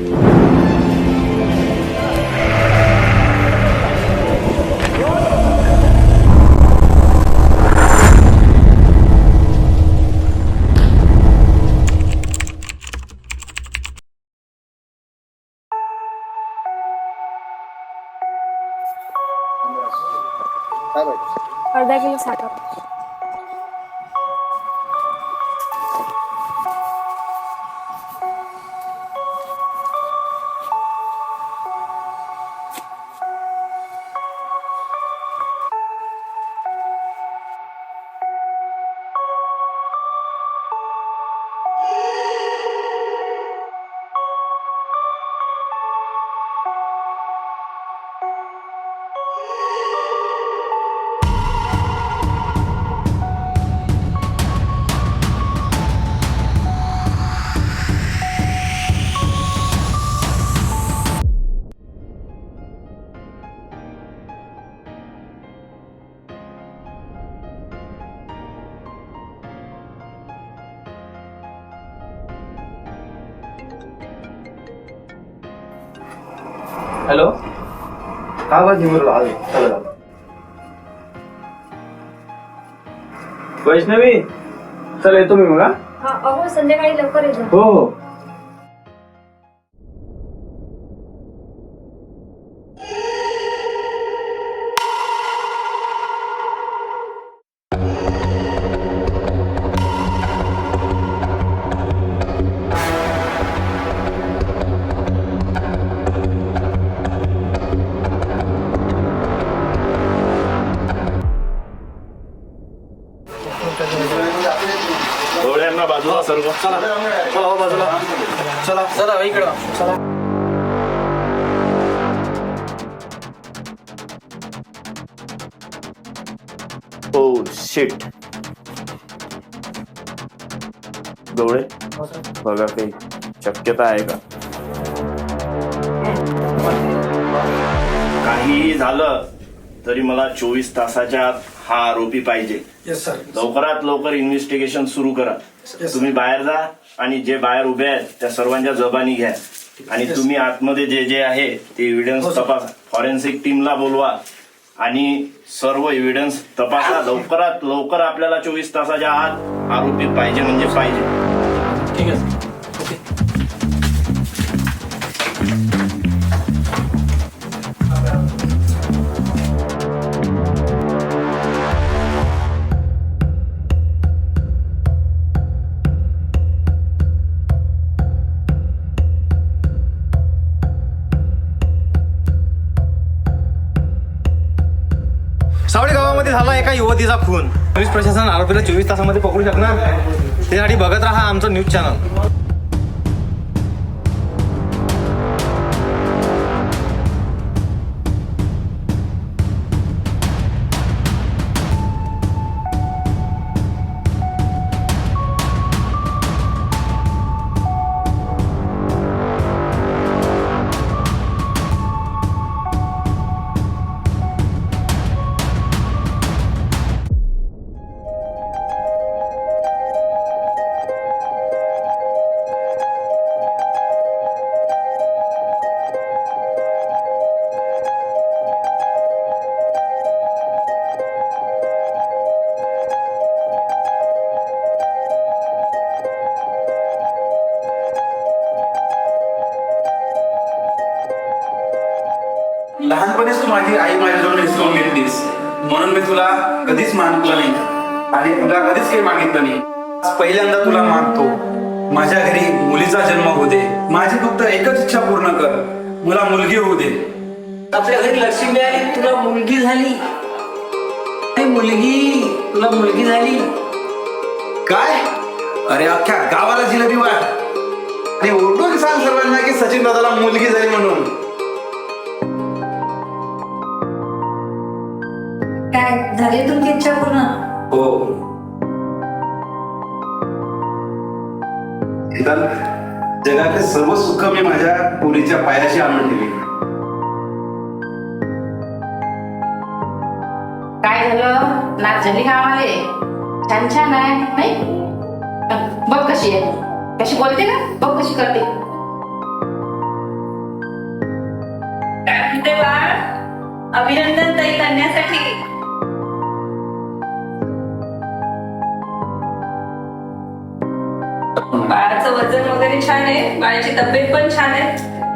अर्धा बा जिमर आलो चला. वैष्णवी चल येतो मी मग हा? हा अहो संध्याकाळी लवकर येतो. हो हो. चला. हो शिट डोळे? बघा काही शक्यता आहे का? काहीही झालं तरी मला चोवीस तासाच्या आत हा आरोपी पाहिजे. येस सर लवकरात लवकर इन्व्हेस्टिगेशन सुरू करा. तुम्ही बाहेर जा. आणि जे बाहेर उभे आहेत त्या सर्वांच्या जबानी घ्या. आणि तुम्ही आतमध्ये जे जे आहे ते एव्हिडन्स तपासा. फॉरेन्सिक टीमला बोलवा. आणि सर्व एव्हिडन्स तपासा. लवकरात लवकर आपल्याला चोवीस तासाच्या आत आरोपी पाहिजे म्हणजे पाहिजे. ठीक आहे युवतीचा खून. पोलीस प्रशासन आरोपीला चोवीस तासामध्ये पकडू शकणार? त्यासाठी बघत राहा आमचं न्यूज चॅनल. मानलं नाही. आणि तुला कधीच काही मागितलं नाही. आज पहिल्यांदा तुला मागतो. माझ्या घरी मुलीचा जन्म होऊ दे. माझी फक्त एकच इच्छा पूर्ण कर. मला मुलगी होऊ दे. आपल्या घरी लक्ष्मी आली तुला मुलगी झाली. मुलगी. तुला मुलगी झाली. काय? अरे अख्ख्या गावाला जिलेबी वाट आणि ओरडून सांग सर्वांना की सचिन दादाला मुलगी झाली म्हणून. काय झाली तुमची इच्छा पूर्ण? हो. जगातले सर्व सुख मी माझ्या पुरीच्या पायाशी आणून ठेवली काय झालं? नाच झाली गावाले छान छान आहे नाही? बघ कशी आहे. कशी बोलते का? बघ कशी करते. म्हणते बाळ? अभिनंदन ताई करण्यासाठी. बाळाचं वजन वगैरे छान आहे. बाळाची तब्येत पण छान आहे.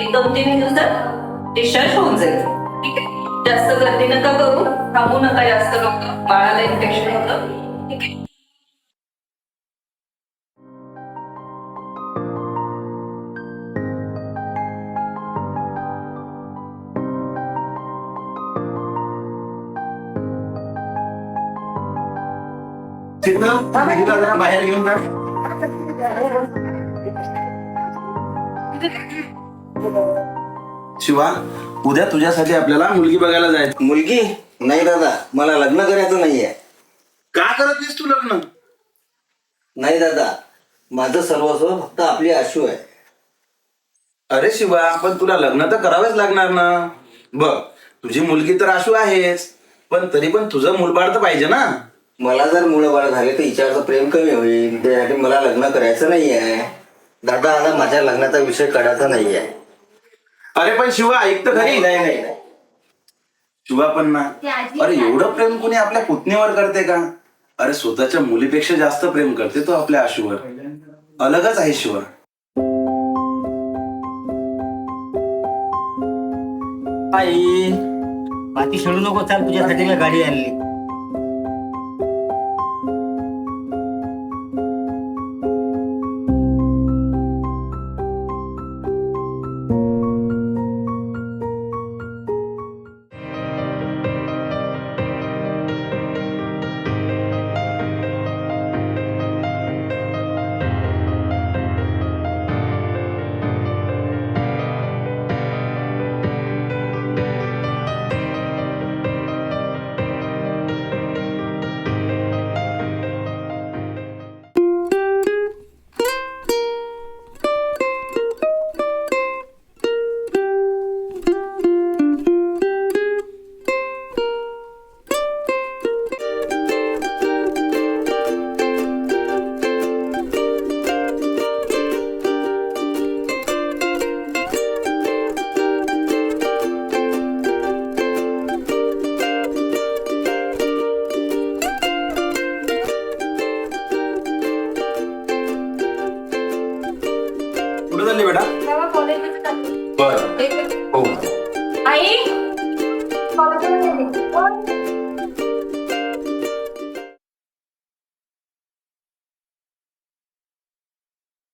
एक दोन तीन दिवसात डिस्चार्ज होऊन जाईल. ठीक आहे? जास्त गर्दी नका करू. थांबू नका जास्त लोक बाळाला इन्फेक्शन होतं. ठीक आहे? बाहेर घेऊन जा. शिवा उद्या तुझ्यासाठी आपल्याला मुलगी बघायला जायचं. मुलगी? नाही दादा मला लग्न करायचं नाहीये. का करत नाहीस तू लग्न? नाही दादा माझं सर्वस्व फक्त आपली आशू आहे. अरे शिवा पण तुला लग्न तर करावेच लागणार ना. बघ तुझी मुलगी तर आशू आहेच पण तरी पण तुझं मूलबाळ तर पाहिजे ना. मला जर मुलं बाळ झाले तर हिच्यावरचं प्रेम कमी होईल. त्यासाठी मला लग्न करायचं नाहीये. दादा आता माझ्या लग्नाचा विषय काढायचा नाहीये. अरे पण शिवा ऐक तर नाही खरी नाही नाही नाही. शिवा पण ना. अरे एवढं प्रेम कोणी आपल्या पुतणीवर करते का? अरे स्वतःच्या मुलीपेक्षा जास्त प्रेम करते तो आपल्या आशूवर. अलगच आहे शिवा. आई बाकी सोडू नको चाल तुझ्यासाठी मी गाडी आणली.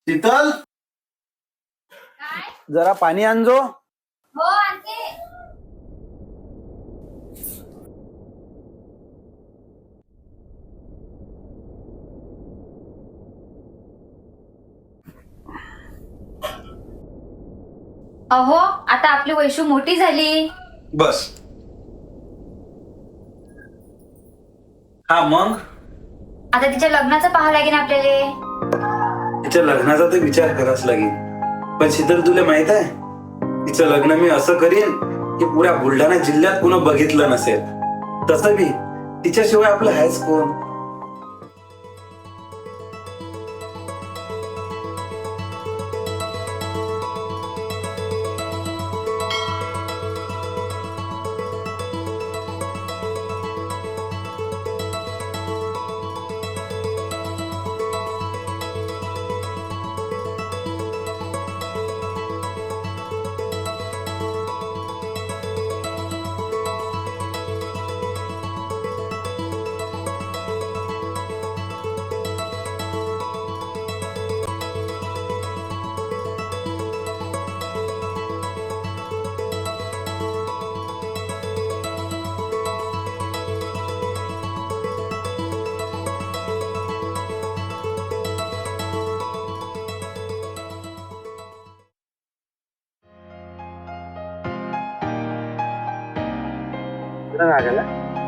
शीतल? जरा पाणी आणजो. हो आणते. अहो आता आपली वैशू मोठी झाली. बस. हा मग? आता तिच्या लग्नाचं पाहावं लागेल आपल्याला. तिच्या लग्नाचा तर विचार करावाच लागेल. पण शीतल तुला माहीत आहे? तिचं लग्न मी असं करीन की पुऱ्या बुलढाणा जिल्ह्यात कुणा बघितलं नसेल. तसं बी तिच्याशिवाय आपलं आहेच कोण?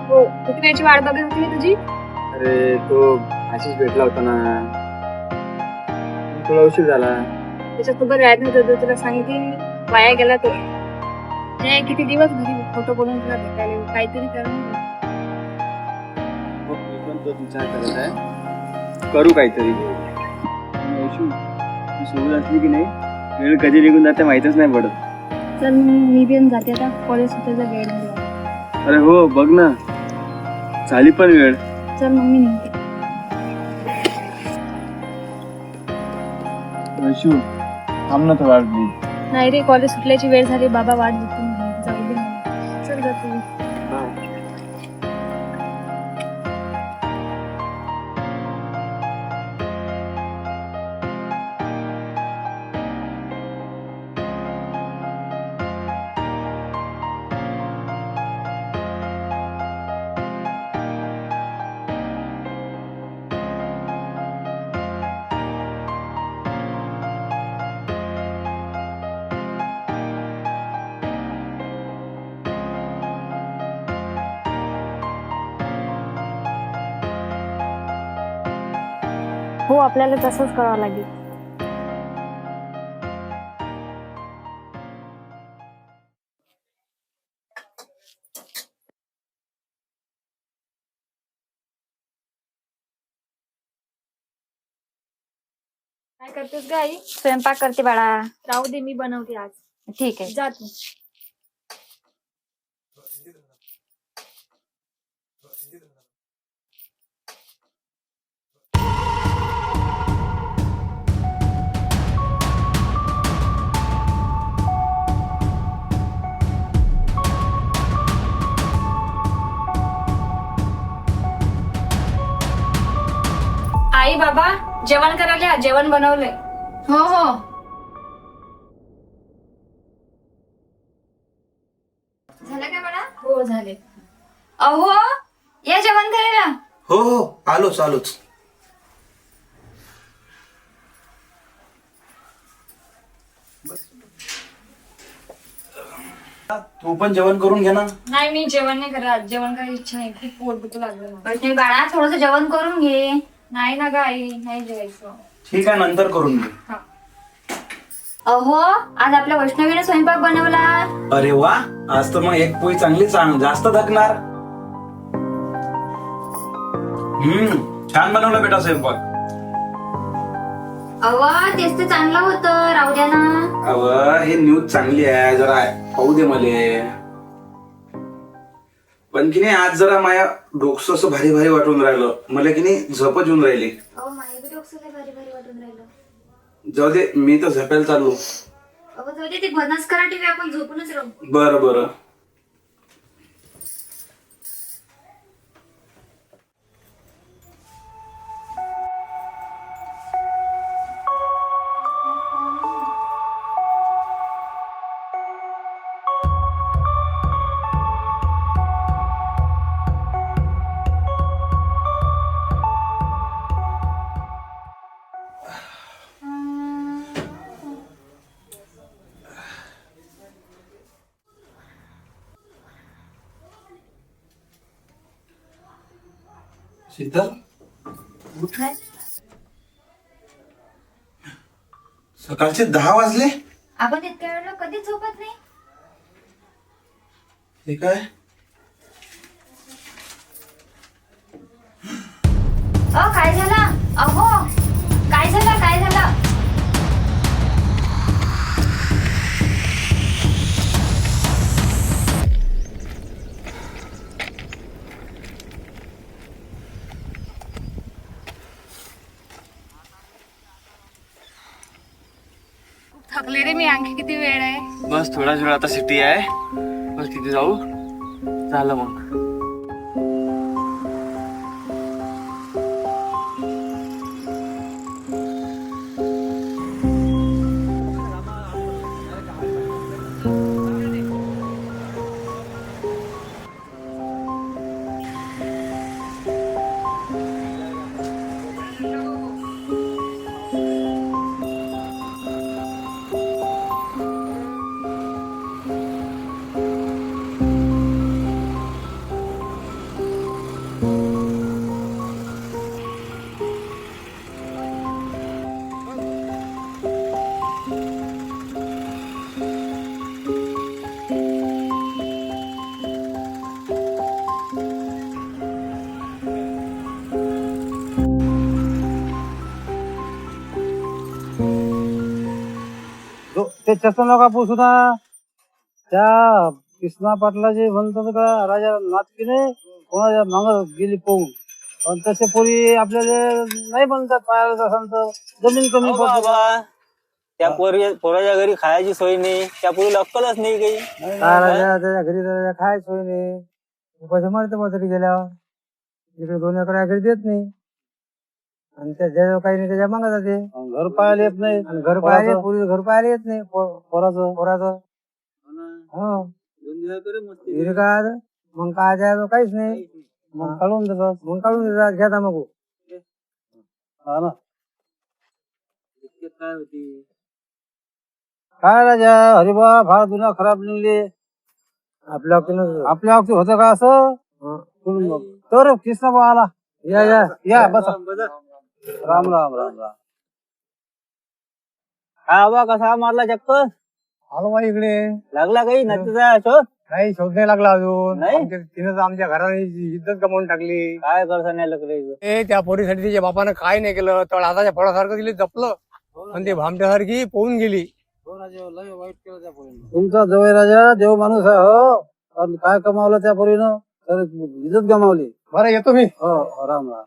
हो किती वेळची वाट बघत होती मी तुझी? अरे तो आशिष भेटला होता ना. तुला उशीर झाला. त्याच्यासोबत राहत नव्हतं तुला सांगितली वाया गेला तो. किती दिवस घरी फोटो बनवून तुला भेटायला काहीतरी कर ना. मी पण तोच विचार करत आहे. करू काहीतरी. असली की नाही? वेळ कधी निघून जाते माहीतच नाही पडत. चल मी पण जाते आता. कॉलेज सुटायचा वेळ अरे हो बघ ना. झाली पण वेळ. चल मग मी निघते. वैशू थांब ना थोडा वेळ नाही रे कॉलेज सुटल्याची वेळ झाली बाबा वाट हो आपल्याला तसंच करावं लागेल. काय करतेस ग आई स्वयंपाक करते बाळा. राहू दे मी बनवते आज. ठीक आहे. जा बाबा जेवण करायला जेवण बनवलंय. हो हो. झालं का बाळा हो झाले. अहो या जेवण करायला. हो हो आलोच आलोच. तू पण जेवण करून घे ना. नाही मी जेवण नाही करत. जेवण करायची इच्छा नाही. खूप पोट दुखू लागलं बाळा थोडस जेवण करून घे. नाही ना ग आई नाही जेवायचं. ठीक आहे नंतर करून घे. अहो आज आपल्या वैष्णवीने स्वयंपाक बनवला. अरे वा आज तर मग एक पोळी चांगली चांग जास्त धकणार हम्म छान बनवलं बेटा स्वयंपाक. अव तेच तर चांगलं होतं राहू द्या ना. अव हे न्यूज चांगली आहे जरा पाहू दे मले. पण की नाही आज जरा माया डोकं असं भारी भारी वाटून राहिलं. मला की नाही झपच येऊन राहिली. अहो माझ्या बी डोकं लय भारी भारी वाटून राहिलं. जाऊ दे मी तर झपेल चालू अहो जाऊ दे ते बनस आपण झोपूनच राहू. बरं बरं. सकाळचे दहा वाजले? आपण इतक्या वेळेला कधीच झोपत नाही? हे काय? अ काय झालं? अहो थकले रे मी आणखी किती वेळ आहे? बस थोडाच वेळ आता सिटी आहे. बस तिथे जाऊ. झालं मग. ते चष्मा नका पुसू ना. त्या कृष्णा पाटलाचे म्हणतात का राजा नाचकीने कोणाच्या माग गेली पाहून पण तसे पोरी आपल्याला नाही म्हणतात पाहायला असाल तर जमीन कमी पडते. त्या पोरी पोराच्या घरी खायची सोय नाही. त्या पोरीला अक्कलच नाही काही. काय राजा त्याच्या घरी त्याच्या खाय सोय नाही. पैसे मारते म्हातारी गेल्यावर. इकडे दोन एकर घरी देत नाही. आणि त्या ज्याच्यावर काही नाही त्याच्या मागा जाते. घर पाहायला येत नाही. घर पाहायला पुरी घर पाहायला येत नाही. पो- पोराचं. पोराचं. हो हिरे काय आता? मग काय द्यायचं काहीच नाही. मग काढून देतात. मग काढून देतात. घ्या मग हा ना. काय राजा? हरिबा फार दुनिया खराब निघली. आपल्या बाबतीनं आपल्या बाबतीत होतं का असं? हं. तर कृष्ण भाऊ आला. या या. या बस. राम राम राम राम. हा बा कसा मारला चक्कर आलो बा इकडे. लागला काही? नदीचा शोध? काही शोध नाही लागला अजून. नाही? आमच्या- तिनं तर आमच्या घराने इज्जत गमावून टाकली. काय करसा नाही लकडे ए त्या पोरीसाठी तिच्या बापानं काय नाही केलं. तर हाताच्या फळासारखं तिला जपलं. आणि ते भामट्यासारखी पोहून गेली. तुमचा जवळ राजा देव माणूस आहे हो. आणि काय कमावलं त्या पोरीनं? तर इज्जत गमावली बरं येतो मी. हो राम राम.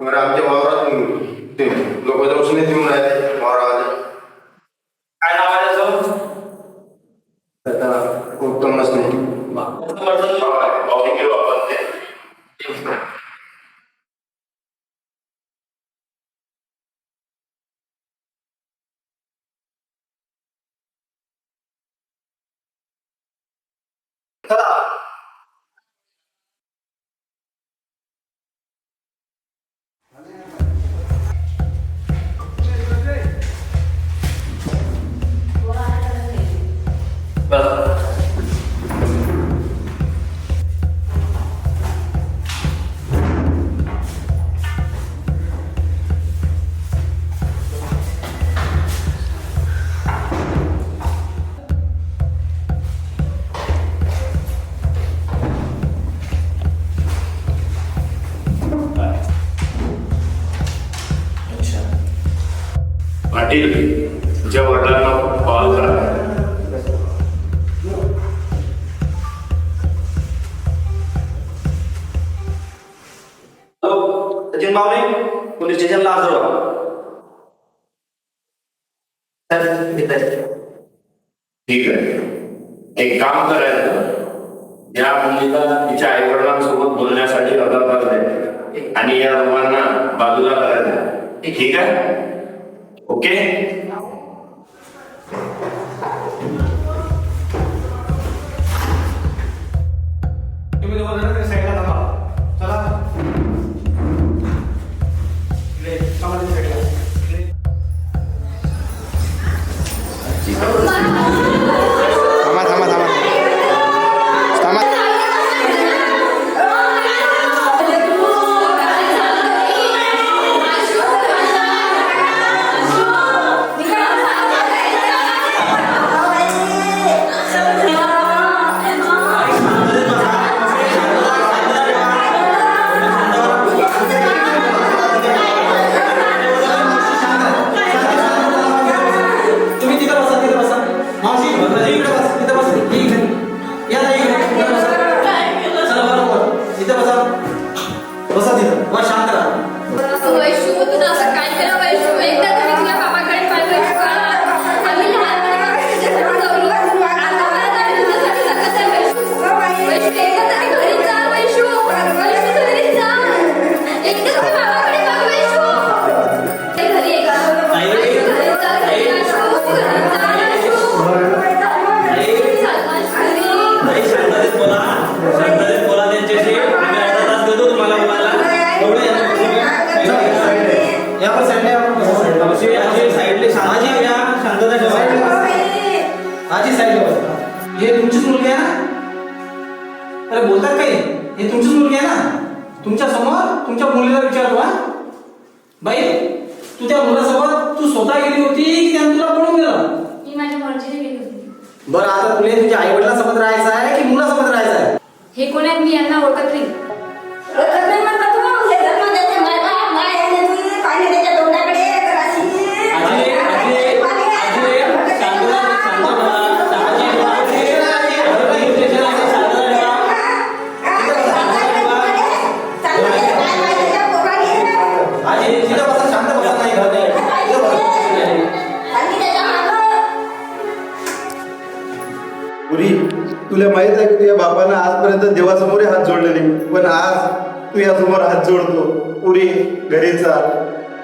बरं आमच्या वावरात ते लोक जाऊन पाटील तुझ्या वडिलांना कॉल सचिन पोलीस स्टेशनला हजर व्हा. आहे. ठीक आहे. एक काम करायचं. या मुलीला तिच्या आई वडिलांसोबत बोलण्यासाठी हजर करते आणि या दोघांना बाजूला करायचं. ठीक आहे? ओके तुम्ही दोघं जण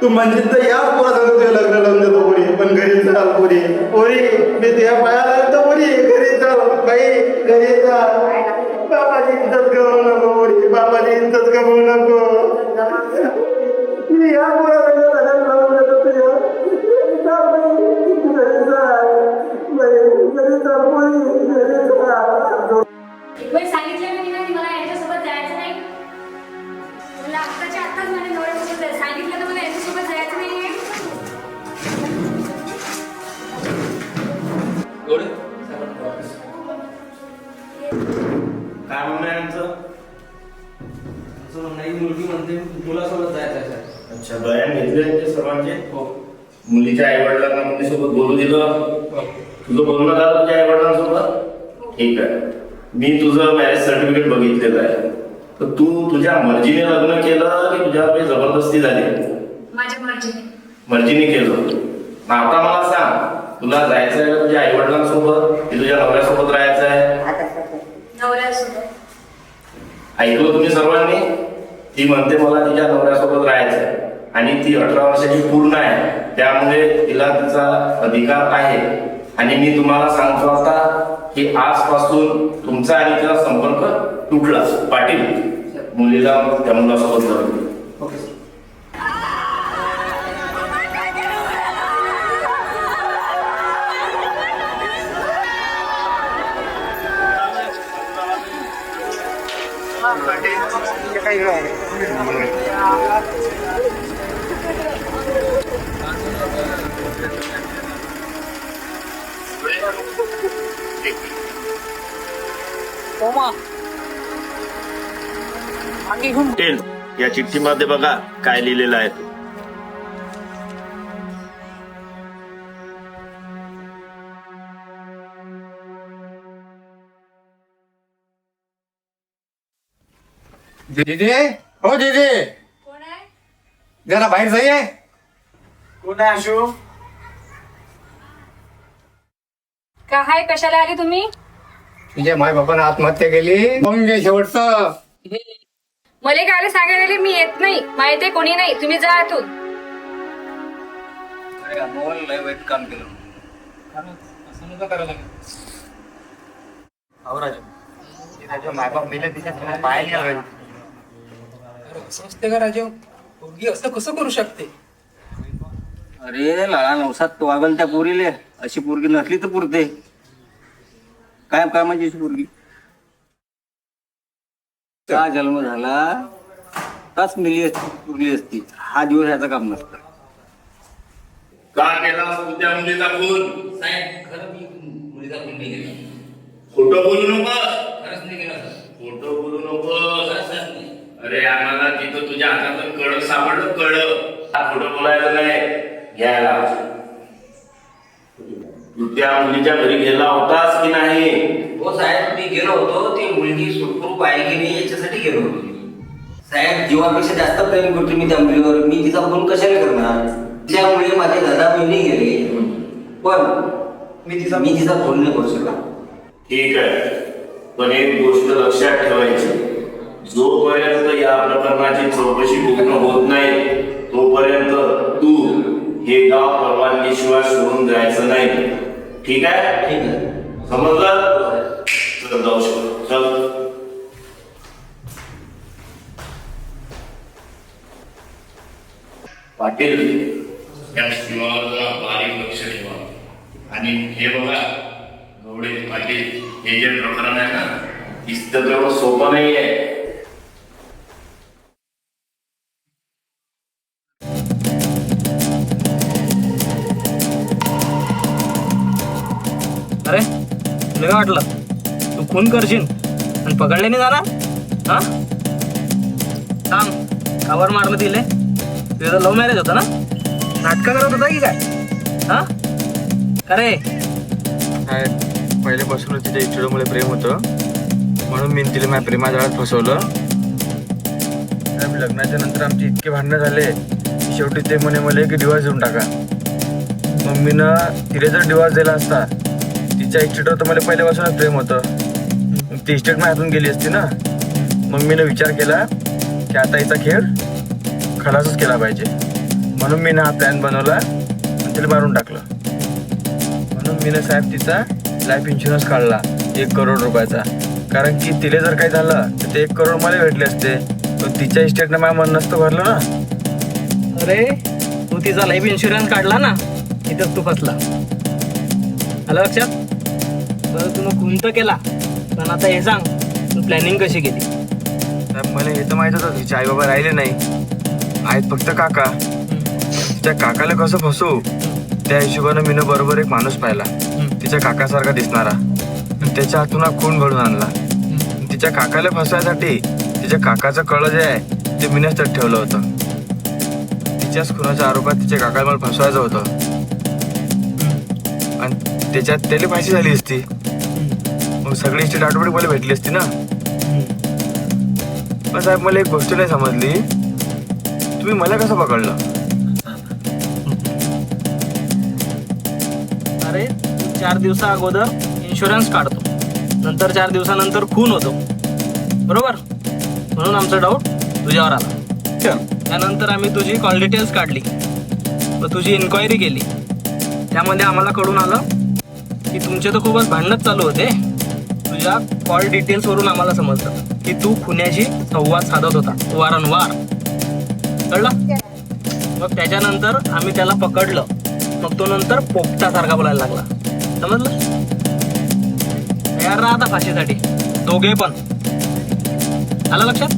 तू म्हणजे तर याच पोरा सांगतो तुझे लग्न लावून देतो पुरी पण घरी चाल पोरी. पोरी मी तुझ्या पायात अच्छा बयान घेतले ते सर्वांचे? मुलीच्या आई वडिलांना मुलीसोबत बोलू दिलं? तुझं बोलणं झालं तुझ्या आई वडिलांसोबत ठीक आहे. मी तुझं मॅरेज सर्टिफिकेट बघितलेलं आहे. तर तू तुझ्या मर्जीने लग्न केलं की तुझ्यावर काही जबरदस्ती झाली? माझ्या मर्जीने. मर्जीने केलं. मग आता मला सांग तुला जायचं आहे का तुझ्या आई वडिलांसोबत की तुझ्या नवऱ्यासोबत राहायचं आहे नवऱ्यासोबत. ऐकलं तुम्ही सर्वांनी? ती म्हणते मला तिच्या नवऱ्यासोबत राहायचं आहे आणि ती अठरा वर्षाची पूर्ण आहे. त्यामुळे तिला तिचा अधिकार आहे. आणि मी तुम्हाला सांगतो आता की आजपासून तुमचा आणि तिचा संपर्क तुटला. पाटील मुलीला त्या मुलासोबत टेन या चिठ्ठीमध्ये बघा काय लिहिलेलं आहे. ते. दीदी हो दीदी. कोण आहे? जरा बाहेर जाईये. कोण आहे अशू काय कशाला आली तुम्ही? तुझ्या माय बापानं आत्महत्या केली. मग शेवटचं. मला काय सांगायला मी येत नाही. माहितीये कोणी नाही. तुम्ही जा आतून. वाईट काम केलं. मायबाप मेले तिच्या पाहायला असते का राजा? पोरगी असं कसं करू शकते? अरे लाळा नवसात वागल त्या पोरीले. अशी पोरगी नसली तर पुरते. काय काय म्हणजे अशी पोरगी? का जन्म झाला? ताच मिली असती पुरली असती. हा दिवस याचा काम नसतं. का केला तू त्या मुलीचा खून साहेब खरं मी मुलीचा खून नाही केला. खोटं बोलू नको खरंच नाही केला सर खोटं बोलू नको खरंच नाही. अरे आम्हाला तिथं तुझ्या हातातून कळ सापडलं कळ. खोटं बोलायचं नाही. घ्यायला तू त्या मुलीच्या घरी गेला होतास की नाही? हो साहेब मी गेलो होतो. ती मुलगी सुखरूप आहे की नाही याच्यासाठी गेलो होतो. साहेब जीवापेक्षा जास्त प्रेम करतो मी त्या मुलीवर. मी तिचा फोन कशाला करणार? त्यामुळे माझे दादा बहिणी गेले. पण मी तिचा मी तिचा फोन नाही करू शकला ठीक आहे. पण एक गोष्ट लक्षात ठेवायची. जोपर्यंत या प्रकरणाची चौकशी पूर्ण होत नाही तोपर्यंत तू हे गाव परवानगीशिवाय सोडून जायचं नाही. ठीक आहे? ठीक आहे. समजलं? चल जाऊ शकतो. चल. पाटील. या सीमावर जरा बारीक लक्ष ठेवा. आणि हे बघा गवडे पाटील हे जे प्रकरण आहे ना इतकं तेवढं सोपं नाही आहे वाटलं. तू खून करशील. आणि पकडले नाही जाणार हा? सांग कावर मारलं तिले तुझं लव्ह मॅरेज होतं ना? नाटकं करत होता की काय? हा? अरे पहिल्यापासूनच तिच्या इच्छुडमुळे प्रेम होतं. म्हणून मी तिला माझ्या प्रेमाजाळात फसवलं. लग्नाच्या नंतर आमची इतके भांडणं झाले की शेवटी ते म्हणे मला की डिवॉर्स देऊन टाका. मग मी तिला जर डिवॉर्स दिला असता तिच्या इस्टेटवर तर मला पहिल्यापासूनच प्रेम होतं. ती इस्टेट माझ्यातून गेली असती ना. मग मी विचार केला की आता हिचा खेळ खलासच केला पाहिजे. म्हणून मी हा प्लॅन बनवला आणि तिला मारून टाकलं. म्हणून मी साहेब तिचा लाईफ इन्शुरन्स काढला एक करोड रुपयाचा. कारण की तिला जर काही झालं तर ते एक करोड मला भेटले असते. पण तिच्या इस्टेटनं माझ्या मन नसतं भरलं ना. अरे तू तिचा लाईफ इन्शुरन्स काढला ना इथंच तू फसला. आलं लक्षात? बरं तू खून तर केला पण आता हे सांग तू प्लॅनिंग कशी केली? साहेब मला हे तर माहीत होतं तिचे आई बाबा राहिले नाही. आहेत फक्त काका. त्या काकाला कसं फसवू त्या हिशोबानं मीनं बरोबर एक माणूस पाहिला. तिच्या काकासारखा दिसणारा. त्याच्या हातून हा खून घडून आणला. तिच्या काकाला फसवायसाठी तिच्या काकाचं कळ जे आहे ते मीनच त्यात ठेवलं होतं. तिच्याच खुनाच्या आरोपात तिच्या काकाला मला फसवायचं होतं. आणि त्याच्यात त्याला फाशी झाली असती. मग सगळी स्टेट ऑटोमॅटिक मला भेटली असती ना. पण साहेब मला एक गोष्ट नाही समजली. तुम्ही मला कसं पकडलं? अरे चार दिवसा अगोदर इन्शुरन्स काढतो. नंतर चार दिवसानंतर खून होतो. बरोबर? म्हणून आमचा डाऊट तुझ्यावर आला. त्यानंतर आम्ही तुझी कॉल डिटेल्स काढली. व तुझी इन्क्वायरी केली. त्यामध्ये आम्हाला कळून आलं की तुमचे तर खूपच भांडणच चालू होते. तुझ्या कॉल डिटेल्स वरून आम्हाला समजलं की तू खुन्याशी संवाद साधत होता वारंवार. कळलं? मग त्याच्यानंतर आम्ही त्याला पकडलं. मग तो नंतर पोपटासारखा बोलायला लागला. समजलं? तयार राहा आता फाशीसाठी. दोघे पण. आलं लक्षात?